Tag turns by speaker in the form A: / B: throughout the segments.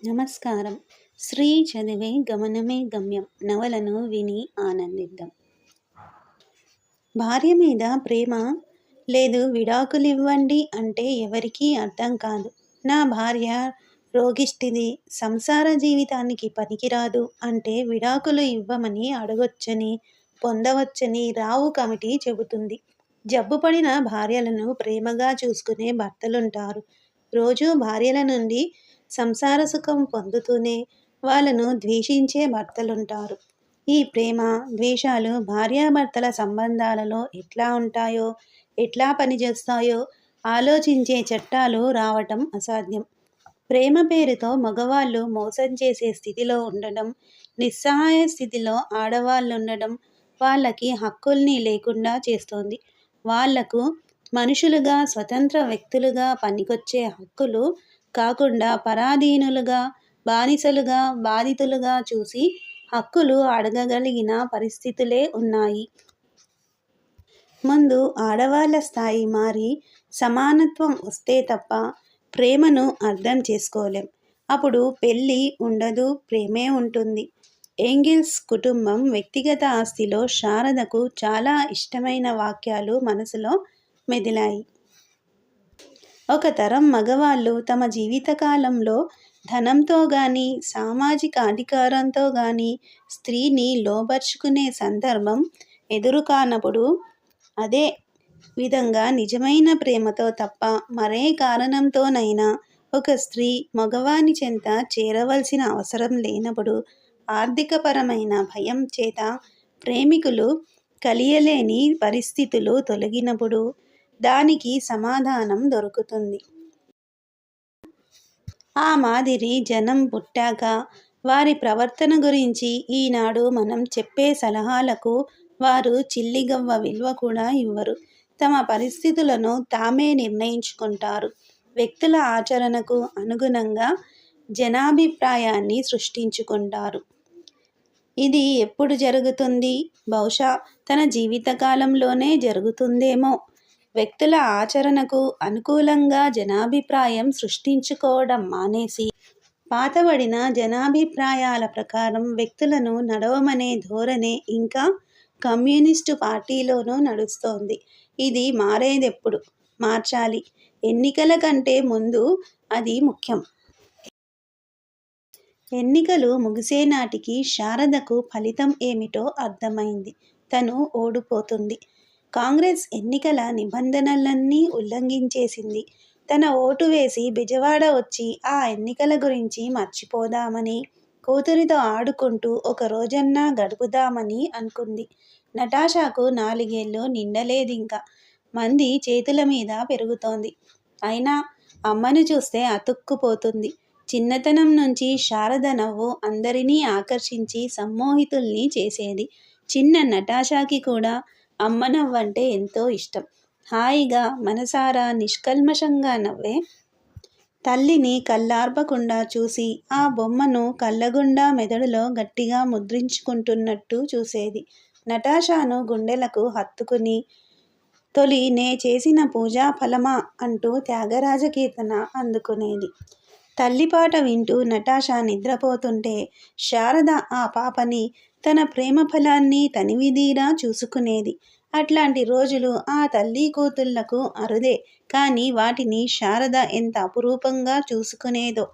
A: నమస్కారం. శ్రీ చదివే గమనమే గమ్యం. నవలను విని ఆనందిద్దాం. భార్య మీద ప్రేమ లేదు. విడాకులు ఇవ్వండి అంటే ఎవరికీ అర్థం కాదు. నా భార్య రోగిష్టిది. సంసార జీవితానికి పనికిరాదు అంటే విడాకులు ఇవ్వమని అడగొచ్చని పొందవచ్చని రావు కమిటీ చెబుతుంది. జబ్బుపడిన భార్యలను ప్రేమగా చూసుకునే భర్తలుంటారు. రోజు భార్యల నుండి సంసార సుఖం పొందుతూనే వాళ్ళను ద్వేషించే భర్తలుంటారు. ఈ ప్రేమ ద్వేషాలు భార్యాభర్తల సంబంధాలలో ఎట్లా ఉంటాయో ఎట్లా పనిచేస్తాయో ఆలోచించే చట్టాలు రావటం అసాధ్యం. ప్రేమ పేరుతో మగవాళ్ళు మోసం చేసే స్థితిలో ఉండడం నిస్సహాయ స్థితిలో ఆడవాళ్ళు ఉండడం వాళ్ళకి హక్కుల్ని లేకుండా చేస్తోంది. వాళ్ళకు మనుషులుగా స్వతంత్ర వ్యక్తులుగా పనికొచ్చే హక్కులు కాకుండా పరాధీనులుగా బానిసలుగా బాధితులుగా చూసి హక్కులు అడగగలిగిన పరిస్థితులే ఉన్నాయి. ముందు ఆడవాళ్ళ స్థాయి మారి సమానత్వం వస్తే తప్ప ప్రేమను అర్థం చేసుకోలేం. అప్పుడు పెళ్ళి ఉండదు ప్రేమే ఉంటుంది. ఏంగిల్స్ కుటుంబం వ్యక్తిగత ఆస్తిలో శారదకు చాలా ఇష్టమైన వాక్యాలు మనసులో మెదిలాయి. ఒక తరం మగవాళ్ళు తమ జీవితకాలంలో ధనంతో కానీ సామాజిక అధికారంతో కానీ స్త్రీని లోబర్చుకునే సందర్భం ఎదురుకానప్పుడు అదే విధంగా నిజమైన ప్రేమతో తప్ప మరే కారణంతోనైనా ఒక స్త్రీ మగవాని చెంత చేరవలసిన అవసరం లేనప్పుడు ఆర్థికపరమైన భయం చేత ప్రేమికులు కలియలేని పరిస్థితులు తొలగినప్పుడు దానికి సమాధానం దొరుకుతుంది. ఆ మాదిరి జనం పుట్టాక వారి ప్రవర్తన గురించి ఈనాడు మనం చెప్పే సలహాలకు వారు చిల్లిగవ్వ విలువ కూడా ఇవ్వరు. తమ పరిస్థితులను తామే నిర్ణయించుకుంటారు. వ్యక్తుల ఆచరణకు అనుగుణంగా జనాభిప్రాయాన్ని సృష్టించుకుంటారు. ఇది ఎప్పుడు జరుగుతుంది? బహుశా తన జీవితకాలంలోనే జరుగుతుందేమో. వ్యక్తుల ఆచరణకు అనుకూలంగా జనాభిప్రాయం సృష్టించుకోవడం మానేసి పాతబడిన జనాభిప్రాయాల ప్రకారం వ్యక్తులను నడవమనే ధోరణే ఇంకా కమ్యూనిస్టు పార్టీలోనూ నడుస్తోంది. ఇది మారేదెప్పుడు? మార్చాలి. ఎన్నికల కంటే ముందు అది ముఖ్యం. ఎన్నికలు ముగిసే నాటికి శారదకు ఫలితం ఏమిటో అర్థమైంది. తను ఓడిపోతుంది. కాంగ్రెస్ ఎన్నికల నిబంధనలన్నీ ఉల్లంఘించేసింది. తన ఓటు వేసి బిజవాడ వచ్చి ఆ ఎన్నికల గురించి మర్చిపోదామని కూతురితో ఆడుకుంటూ ఒక రోజన్నా గడుపుదామని అనుకుంది. నటాషాకు నాలుగేళ్ళు నిండలేదింకా. మంది చేతుల మీద పెరుగుతోంది. అయినా అమ్మను చూస్తే అతుక్కుపోతుంది. చిన్నతనం నుంచి శారద నవ్వు అందరినీ ఆకర్షించి సమ్మోహితుల్ని చేసేది. చిన్న నటాషాకి కూడా అమ్మనవ్వంటే ఎంతో ఇష్టం. హాయిగా మనసారా నిష్కల్మషంగా నవ్వే తల్లిని కళ్ళార్పకుండా చూసి ఆ బొమ్మను కళ్ళగుండా మెదడులో గట్టిగా ముద్రించుకుంటున్నట్టు చూసేది. నటాషాను గుండెలకు హత్తుకుని తొలి నే చేసిన పూజా ఫలమా అంటూ త్యాగరాజ కీర్తన అందుకునేది తల్లిపాట వింటూ నటాషా నిద్రపోతుంటే శారద ఆ పాపని తన ప్రేమ ఫలాన్ని తనివిదీరా చూసుకునేది. అట్లాంటి రోజులు ఆ తల్లి కూతుళ్ళకు అరుదే. కానీ వాటిని శారద ఎంత అపురూపంగా చూసుకునేదో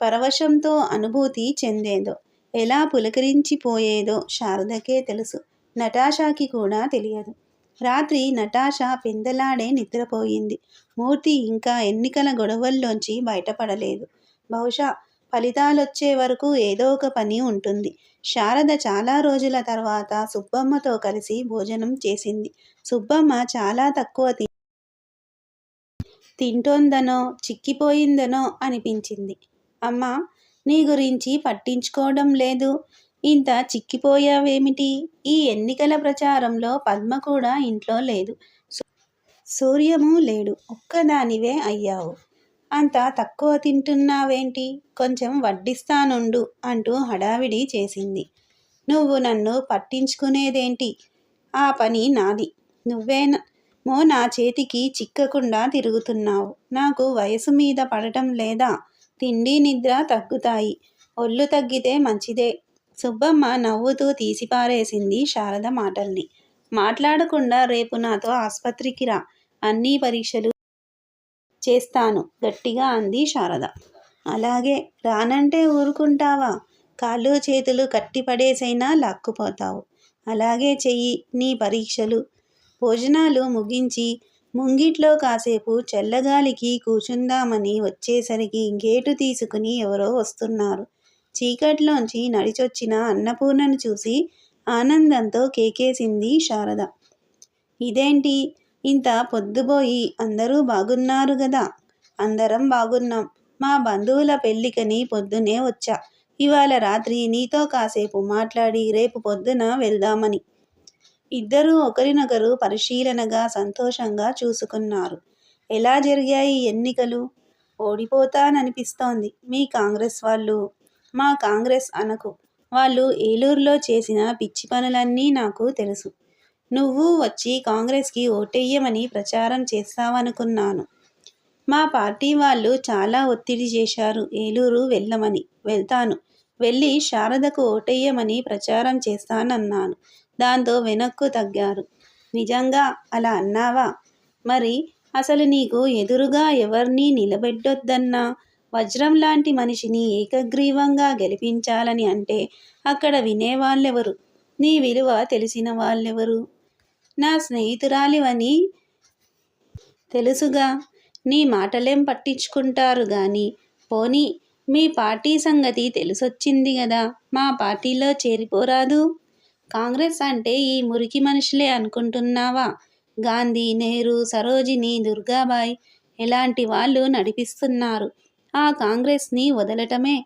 A: పరవశంతో అనుభూతి చెందేదో ఎలా పులకరించిపోయేదో శారదకే తెలుసు. నటాషాకి కూడా తెలియదు. రాత్రి నటాషా పిందలాడే నిద్రపోయింది. మూర్తి ఇంకా ఎన్నికల గొడవల్లోంచి బయటపడలేదు. బహుశా ఫలితాలొచ్చే వరకు ఏదో ఒక పని ఉంటుంది. శారద చాలా రోజుల తర్వాత సుబ్బమ్మతో కలిసి భోజనం చేసింది. సుబ్బమ్మ చాలా తక్కువ తి తింటోందనో చిక్కిపోయిందనో అనిపించింది. అమ్మ నీ గురించి పట్టించుకోవడం లేదు. ఇంత చిక్కిపోయావేమిటి? ఈ ఎన్నికల ప్రచారంలో పద్మ కూడా ఇంట్లో లేదు. సూర్యము లేడు. ఒక్కదానివే అయ్యావు. అంత తక్కువ తింటున్నావేంటి? కొంచెం వడ్డిస్తానుండు అంటూ హడావిడి చేసింది. నువ్వు నన్ను పట్టించుకునేదేంటి? ఆ పని నాది. నువ్వే నా చేతికి చిక్కకుండా తిరుగుతున్నావు. నాకు వయసు మీద పడటం లేదా? తిండి నిద్ర తగ్గుతాయి. ఒళ్ళు తగ్గితే మంచిదే. సుబ్బమ్మ నవ్వుతూ తీసిపారేసింది శారద మాటల్ని. మాట్లాడకుండా రేపు నాతో ఆసుపత్రికి రా. అన్ని పరీక్షలు చేస్తాను. గట్టిగా అంది శారద. అలాగే రానంటే ఊరుకుంటావా? కాళ్ళు చేతులు కట్టిపడేసైనా లాక్కుపోతావు. అలాగే చెయ్యి నీ పరీక్షలు. భోజనాలు ముగించి ముంగిట్లో కాసేపు చల్లగాలికి కూర్చుందామని వచ్చేసరికి గేటు తీసుకుని ఎవరో వస్తున్నారు. చీకట్లోంచి నడిచొచ్చిన అన్నపూర్ణను చూసి ఆనందంతో కేకేసింది శారద. ఇదేంటి? ఇంత పొద్దుపోయి అందరూ బాగున్నారు గదా. అందరం బాగున్నాం. మా బంధువుల పెళ్ళికని పొద్దునే వచ్చా. ఇవాళ రాత్రి నీతో కాసేపు మాట్లాడి రేపు పొద్దున వెళ్దామని. ఇద్దరూ ఒకరినొకరు పరిశీలనగా సంతోషంగా చూసుకున్నారు. ఎలా జరిగాయి ఎన్నికలు? ఓడిపోతాననిపిస్తోంది మీ కాంగ్రెస్ వాళ్ళు. మా కాంగ్రెస్ అనకు. వాళ్ళు ఏలూరులో చేసిన పిచ్చి పనులన్నీ నాకు తెలుసు. నువ్వు వచ్చి కాంగ్రెస్కి ఓటెయ్యమని ప్రచారం చేస్తావనుకున్నాను. మా పార్టీ వాళ్ళు చాలా ఒత్తిడి చేశారు. ఏలూరు వెళ్ళమని. వెళ్తాను. వెళ్ళి శారదకు ఓటెయ్యమని ప్రచారం చేస్తానన్నాను. దాంతో వెనక్కు తగ్గారు. నిజంగా అలా అన్నావా? మరి అసలు నీకు ఎదురుగా ఎవరిని నిలబెట్టొద్దన్నా? వజ్రం లాంటి మనిషిని ఏకగ్రీవంగా గెలిపించాలని అంటే అక్కడ వినేవాళ్ళెవరు? నీ విలువ తెలిసిన వాళ్ళెవరు? నా స్నేహితురాలివని తెలుసుగా. నీ మాటలేం పట్టించుకుంటారు గాని. పోనీ మీ పార్టీ సంగతి తెలిసొచ్చింది గదా. మా పార్టీలో చేరిపోరాదు. కాంగ్రెస్ అంటే ఈ మురికి మనుషులే అనుకుంటున్నావా? గాంధీ నెహ్రూ సరోజిని దుర్గాబాయ్ ఎలాంటి వాళ్ళు నడిపిస్తున్నారు. ఆ కాంగ్రెస్ని వదలటమే.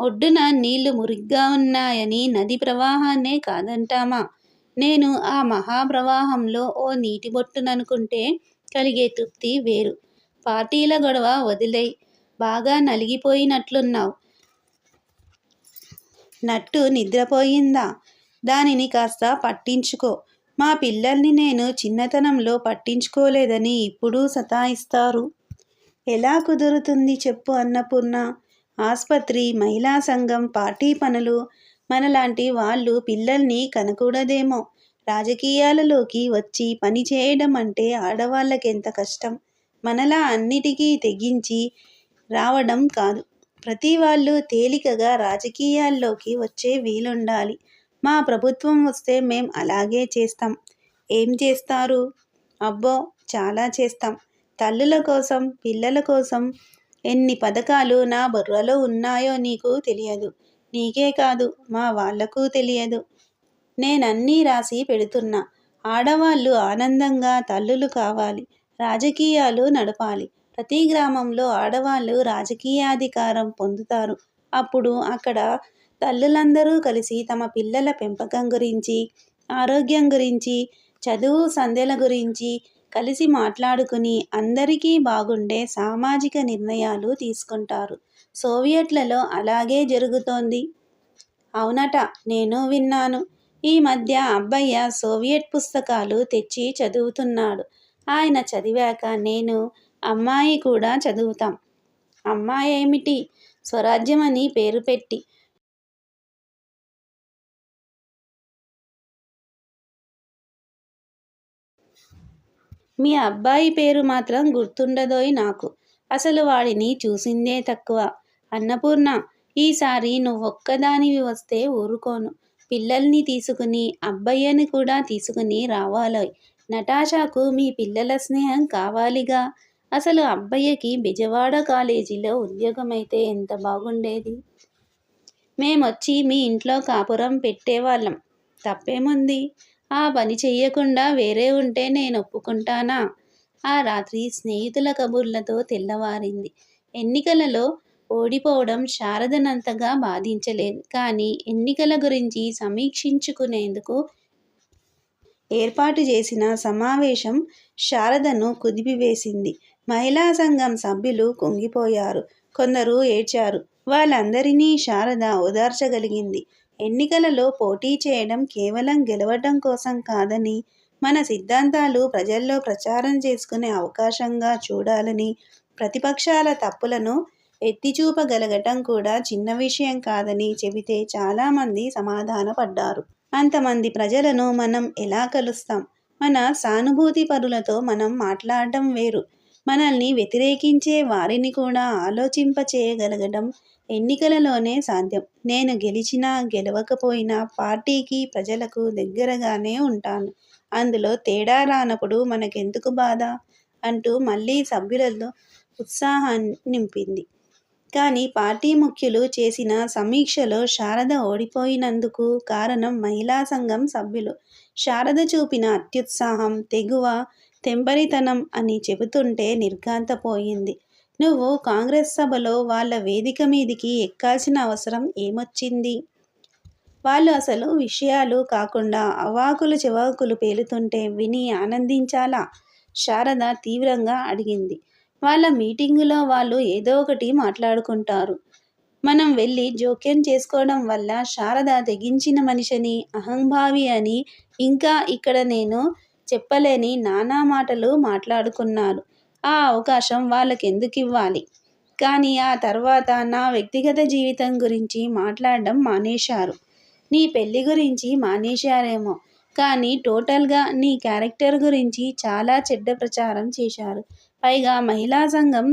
A: ఒడ్డున నీళ్ళు మురిగ్గా ఉన్నాయని నది ప్రవాహాన్నే కాదంటామా? నేను ఆ మహాప్రవాహంలో ఓ నీటి బొట్టుననుకుంటే కలిగే తృప్తి వేరు. పార్టీల గొడవ వదిలై బాగా నలిగిపోయినట్లున్నావు. నట్టు నిద్రపోయిందా? దానిని కాస్త పట్టించుకో. మా పిల్లల్ని నేను చిన్నతనంలో పట్టించుకోలేదని ఇప్పుడు సతాయిస్తారు. ఎలా కుదురుతుంది చెప్పు అన్నపూర్ణ. ఆసుపత్రి మహిళా సంఘం పార్టీ పనులు మనలాంటి వాళ్ళు పిల్లల్ని కనకూడదేమో. రాజకీయాలలోకి వచ్చి పని చేయడం అంటే ఆడవాళ్ళకెంత కష్టం? మనలా అన్నిటికీ తెగించి రావడం కాదు. ప్రతి వాళ్ళు తేలికగా రాజకీయాల్లోకి వచ్చే వీలుండాలి. మా ప్రభుత్వం వస్తే మేం అలాగే చేస్తాం. ఏం చేస్తారు? అబ్బో చాలా చేస్తాం. తల్లుల కోసం పిల్లల కోసం ఎన్ని పథకాలు నా బుర్రలో ఉన్నాయో నీకు తెలియదు. నీకే కాదు మా వాళ్ళకు తెలియదు. నేనన్నీ రాసి పెడుతున్నా. ఆడవాళ్ళు ఆనందంగా తల్లులు కావాలి రాజకీయాలు నడపాలి. ప్రతి గ్రామంలో ఆడవాళ్ళు రాజకీయాధికారం పొందుతారు. అప్పుడు అక్కడ తల్లులందరూ కలిసి తమ పిల్లల పెంపకం గురించి ఆరోగ్యం గురించి చదువు సంధ్యల గురించి కలిసి మాట్లాడుకుని అందరికీ బాగుండే సామాజిక నిర్ణయాలు తీసుకుంటారు. సోవియట్లలో అలాగే జరుగుతోంది. అవునట నేను విన్నాను. ఈ మధ్య అబ్బయ్య సోవియట్ పుస్తకాలు తెచ్చి చదువుతున్నాడు. ఆయన చదివాక నేను అమ్మాయి కూడా చదువుతాం. అమ్మాయి ఏమిటి? స్వరాజ్యం అని పేరు పెట్టి. మీ అబ్బాయి పేరు మాత్రం గుర్తుండదోయ్ నాకు. అసలు వాడిని చూసిందే తక్కువ. అన్నపూర్ణ ఈసారి నువ్వొక్కదానివి వస్తే ఊరుకోను. పిల్లల్ని తీసుకుని అబ్బయ్యని కూడా తీసుకుని రావాలోయ్. నటాషాకు మీ పిల్లల స్నేహం కావాలిగా. అసలు అబ్బయ్యకి బెజవాడ కాలేజీలో ఉద్యోగమైతే ఎంత బాగుండేది? మేమొచ్చి మీ ఇంట్లో కాపురం పెట్టేవాళ్ళం. తప్పేముంది? ఆ పని చెయ్యకుండా వేరే ఉంటే నేను ఒప్పుకుంటానా? ఆ రాత్రి స్నేహితుల కబుర్లతో తెల్లవారింది. ఎన్నికలలో ఓడిపోవడం శారదనంతగా బాధించలేదు కానీ ఎన్నికల గురించి సమీక్షించుకునేందుకు ఏర్పాటు చేసిన సమావేశం శారదను కుదిపివేసింది. మహిళా సంఘం సభ్యులు కుంగిపోయారు. కొందరు ఏడ్చారు. వాళ్ళందరినీ శారద ఓదార్చగలిగింది. ఎన్నికలలో పోటీ చేయడం కేవలం గెలవడం కోసం కాదని మన సిద్ధాంతాలు ప్రజల్లో ప్రచారం చేసుకునే అవకాశంగా చూడాలని ప్రతిపక్షాల తప్పులను ఎత్తిచూపగలగటం కూడా చిన్న విషయం కాదని చెబితే చాలామంది సమాధానపడ్డారు. అంతమంది ప్రజలను మనం ఎలా కలుస్తాం? మన సానుభూతి పరులతో మనం మాట్లాడడం వేరు. మనల్ని వ్యతిరేకించే వారిని కూడా ఆలోచింప చేయగలగడం ఎన్నికలలోనే సాధ్యం. నేను గెలిచినా గెలవకపోయినా పార్టీకి ప్రజలకు దగ్గరగానే ఉంటాను. అందులో తేడా రానప్పుడు మనకెందుకు బాధ? అంటూ మళ్ళీ సభ్యులలో ఉత్సాహాన్ని నింపింది. కానీ పార్టీ ముఖ్యులు చేసిన సమీక్షలో శారద ఓడిపోయినందుకు కారణం మహిళా సంఘం సభ్యులు. శారద చూపిన అత్యుత్సాహం తెగువ తెంపరితనం అని చెబుతుంటే నిర్ఘాంతపోయింది. నువ్వు కాంగ్రెస్ సభలో వాళ్ళ వేదిక మీదికి ఎక్కాల్సిన అవసరం ఏమొచ్చింది? వాళ్ళు అసలు విషయాలు కాకుండా అవాకులు చివాకులు పేలుతుంటే విని ఆనందించాలా? శారద తీవ్రంగా అడిగింది. వాళ్ళ మీటింగులో వాళ్ళు ఏదో ఒకటి మాట్లాడుకుంటారు. మనం వెళ్ళి జోక్యం చేసుకోవడం వల్ల శారద తెగించిన మనిషిని అహంభావి అని ఇంకా ఇక్కడ నేను చెప్పలేని నానా మాటలు మాట్లాడుకున్నారు. ఆ అవకాశం వాళ్ళకి ఎందుకు ఇవ్వాలి కానీ ఆ తర్వాత నా వ్యక్తిగత జీవితం గురించి మాట్లాడడం మానేశారు. నీ పెళ్ళి గురించి మానేశారేమో కానీ టోటల్గా నీ క్యారెక్టర్ గురించి చాలా చెడ్డ ప్రచారం చేశారు. పైగా మహిళా సంఘం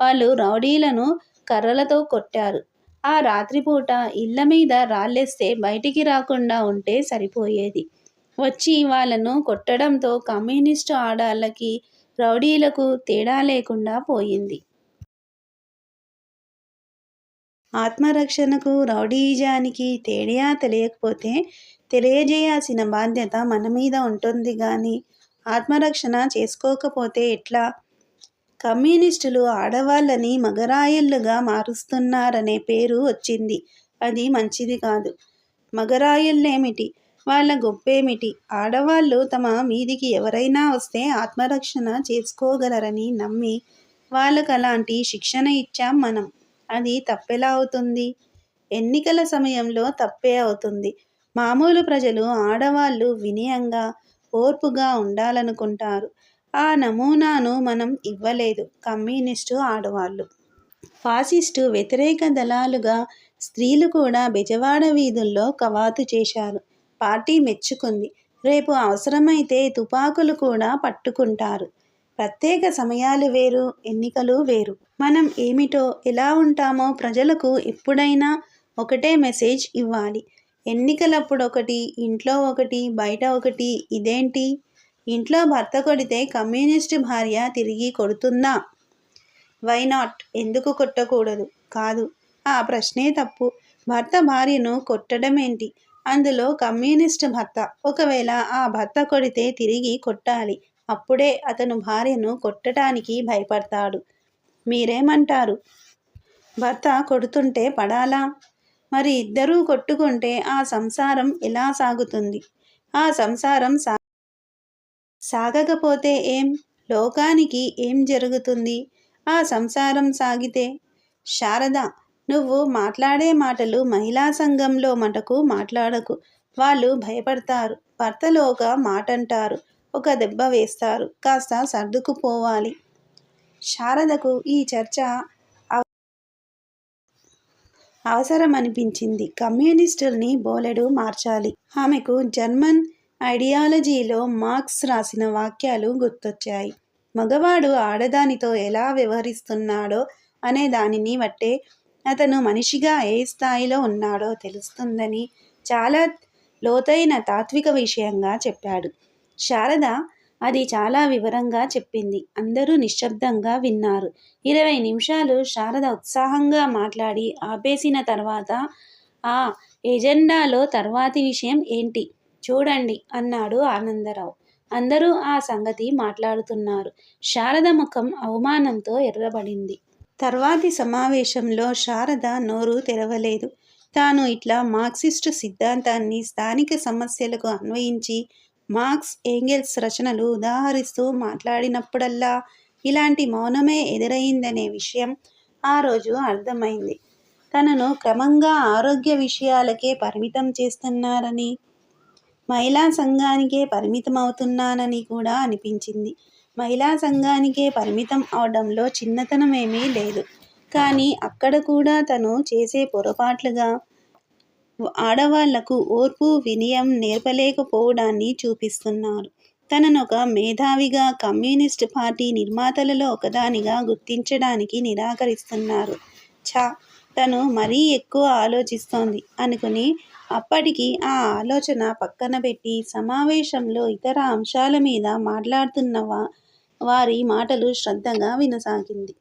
A: వాళ్ళు రౌడీలను కర్రలతో కొట్టారు. ఆ రాత్రిపూట ఇళ్ళ మీద రాళ్ళేస్తే బయటికి రాకుండా ఉంటే సరిపోయేది. వచ్చి వాళ్ళను కొట్టడంతో కమ్యూనిస్టు ఆడాళ్ళకి రౌడీలకు తేడా లేకుండా పోయింది. ఆత్మరక్షణకు రౌడీజానికి తేడా తెలియకపోతే తెలియజేయాల్సిన బాధ్యత మన మీద ఉంటుంది కానీ ఆత్మరక్షణ చేసుకోకపోతే ఎట్లా? కమ్యూనిస్టులు ఆడవాళ్ళని మగరాయళ్ళుగా మారుస్తున్నారనే పేరు వచ్చింది. అది మంచిది కాదు. మగరాయళ్ళేమిటి? వాళ్ళ గొప్పేమిటి? ఆడవాళ్ళు తమ మీదికి ఎవరైనా వస్తే ఆత్మరక్షణ చేసుకోగలరని నమ్మి వాళ్ళకు అలాంటి శిక్షణ ఇచ్చాం మనం. అది తప్పెలా అవుతుంది? ఎన్నికల సమయంలో తప్పే అవుతుంది. మామూలు ప్రజలు ఆడవాళ్ళు వినయంగా ఓర్పుగా ఉండాలనుకుంటారు. ఆ నమూనాను మనం ఇవ్వలేదు. కమ్యూనిస్టు ఆడవాళ్ళు ఫాసిస్టు వ్యతిరేక దళాలుగా స్త్రీలు కూడా బెజవాడ వీధుల్లో కవాతు చేశారు. పార్టీ మెచ్చుకుంది. రేపు అవసరమైతే తుపాకులు కూడా పట్టుకుంటారు. ప్రత్యేక సమయాలు వేరు ఎన్నికలు వేరు. మనం ఏమిటో ఎలా ఉంటామో ప్రజలకు ఎప్పుడైనా ఒకటే మెసేజ్ ఇవ్వాలి. ఎన్నికలప్పుడు ఒకటి ఇంట్లో ఒకటి బయట ఒకటి ఇదేంటి? ఇంట్లో భర్త కొడితే కమ్యూనిస్ట్ భార్య తిరిగి కొడుతుందా? వై నాట్ ఎందుకు కొట్టకూడదు? కాదు. ఆ ప్రశ్నే తప్పు. భర్త భార్యను కొట్టడం ఏంటి అందులో కమ్యూనిస్ట్ భర్త ఒకవేళ ఆ భర్త కొడితే తిరిగి కొట్టాలి. అప్పుడే అతను భార్యను కొట్టడానికి భయపడతాడు. మీరేమంటారు? భర్త కొడుతుంటే పడాలా? మరి ఇద్దరూ కొట్టుకుంటే ఆ సంసారం ఎలా సాగుతుంది? ఆ సంసారం సా సాగకపోతే ఏం? లోకానికి ఏం జరుగుతుంది? ఆ సంసారం సాగితే? శారద నువ్వు మాట్లాడే మాటలు మహిళా సంఘంలో మటకు మాట్లాడకు. వాళ్ళు భయపడతారు. భర్తలో ఒక మాట అంటారు ఒక దెబ్బ వేస్తారు. కాస్త సర్దుకుపోవాలి. శారదకు ఈ చర్చ అవసరమనిపించింది. కమ్యూనిస్టుల్ని బోలెడు మార్చాలి. ఆమెకు జర్మన్ ఐడియాలజీలో మార్క్స్ రాసిన వాక్యాలు గుర్తొచ్చాయి. మగవాడు ఆడదానితో ఎలా వ్యవహరిస్తున్నాడో అనే దానిని బట్టే అతను మనిషిగా ఏ స్థాయిలో ఉన్నాడో తెలుస్తుందని చాలా లోతైన తాత్విక విషయంగా చెప్పాడు. శారద అది చాలా వివరంగా చెప్పింది. అందరూ నిశ్శబ్దంగా విన్నారు. ఇరవై నిమిషాలు శారద ఉత్సాహంగా మాట్లాడి ఆపేసిన తర్వాత ఆ ఎజెండాలో తర్వాతి విషయం ఏంటి? చూడండి అన్నాడు ఆనందరావు. అందరూ ఆ సంగతి మాట్లాడుతున్నారు. శారద ముఖం అవమానంతో ఎర్రబడింది. తర్వాతి సమావేశంలో శారద నోరు తెరవలేదు. తాను ఇట్లా మార్క్సిస్టు సిద్ధాంతాన్ని స్థానిక సమస్యలకు అన్వయించి మార్క్స్ ఏంగెల్స్ రచనలు ఉదాహరిస్తూ మాట్లాడినప్పుడల్లా ఇలాంటి మౌనమే ఎదురైందనే విషయం ఆ రోజు అర్థమైంది. తనను క్రమంగా ఆరోగ్య విషయాలకే పరిమితం చేస్తున్నారని మహిళా సంఘానికే పరిమితం అవుతున్నానని కూడా అనిపించింది. మహిళా సంఘానికే పరిమితం అవడంలో చిన్నతనమేమీ లేదు. కానీ అక్కడ కూడా తను చేసే పొరపాట్లుగా ఆడవాళ్ళకు ఓర్పు వినయం నేర్పలేకపోవడాన్ని చూపిస్తున్నారు. తననొక మేధావిగా కమ్యూనిస్ట్ పార్టీ నిర్మాతలలో ఒకదానిగా గుర్తించడానికి నిరాకరిస్తున్నారు. ఛ! తను మరీ ఎక్కువ ఆలోచిస్తోంది అనుకుని అప్పటికి ఆ ఆలోచన పక్కన పెట్టి సమావేశంలో ఇతర అంశాల మీద మాట్లాడుతున్న వా వారి మాటలు శ్రద్ధగా వినసాగింది.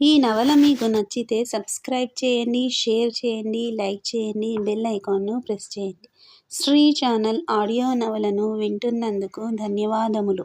A: ఈ నవల మీకు నచ్చితే సబ్స్క్రైబ్ చేయండి షేర్ చేయండి లైక్ చేయండి బెల్ ఐకాన్ను ప్రెస్ చేయండి. శ్రీ ఛానల్ ఆడియో నవలను వింటున్నందుకు ధన్యవాదములు.